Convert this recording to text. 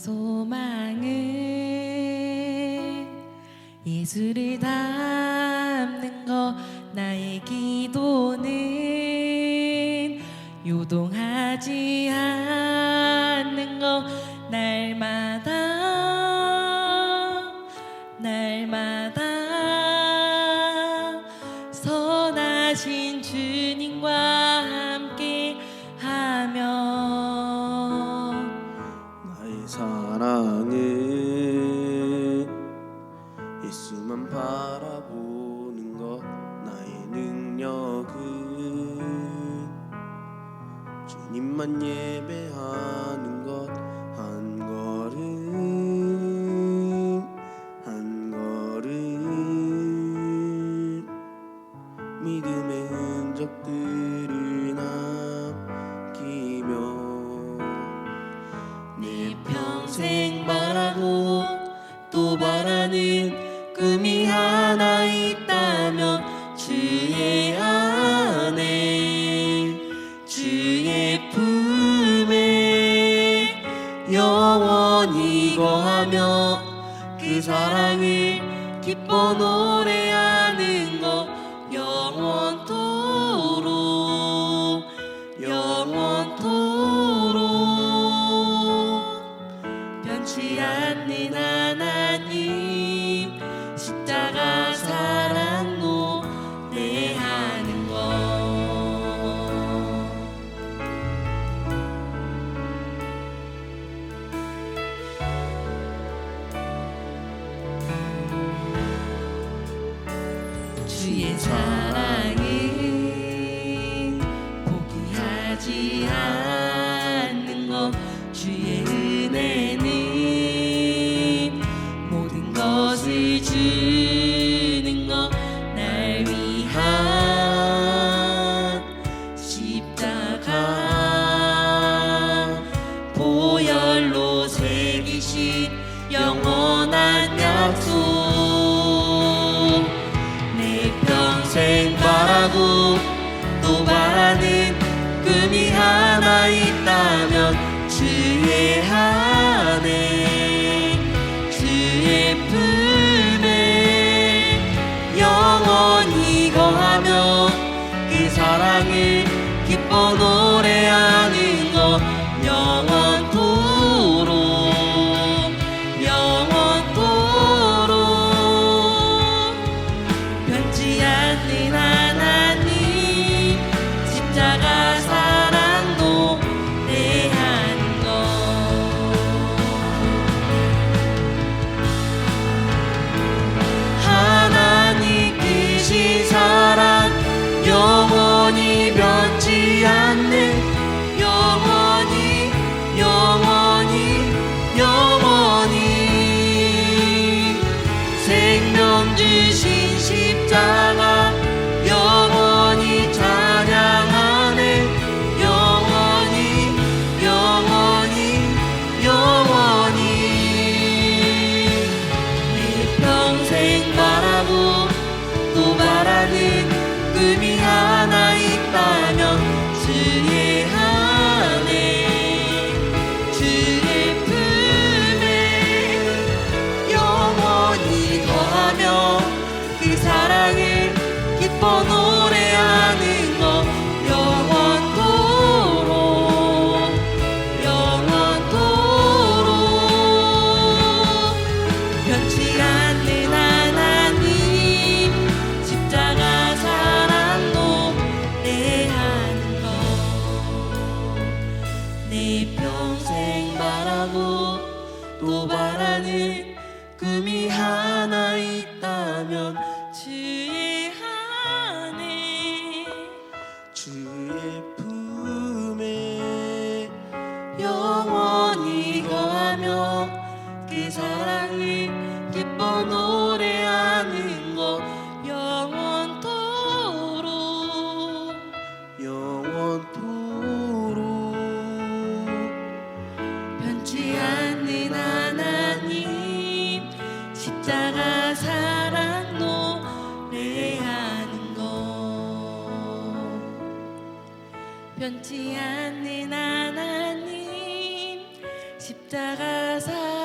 소망은 예수를 닮 나만 예배하는 것 한 걸음 한 걸음. 믿음의 흔적들을 남기며 내 평생 바라고 또 바라고 사랑을 기뻐 노래하는 것 영원토록 영원토록. 변치 않는 나 是野餐 있다면 주의 안에 주의 품에 영원히 거하며 그 사랑을 기뻐 노래하는 것 영원 사랑이 기뻐 노래하는 곳 영원토록 영원토록 변치 않는 하나님 십자가 사랑 노래하는 곳 변치 않는 하나님 십자가 사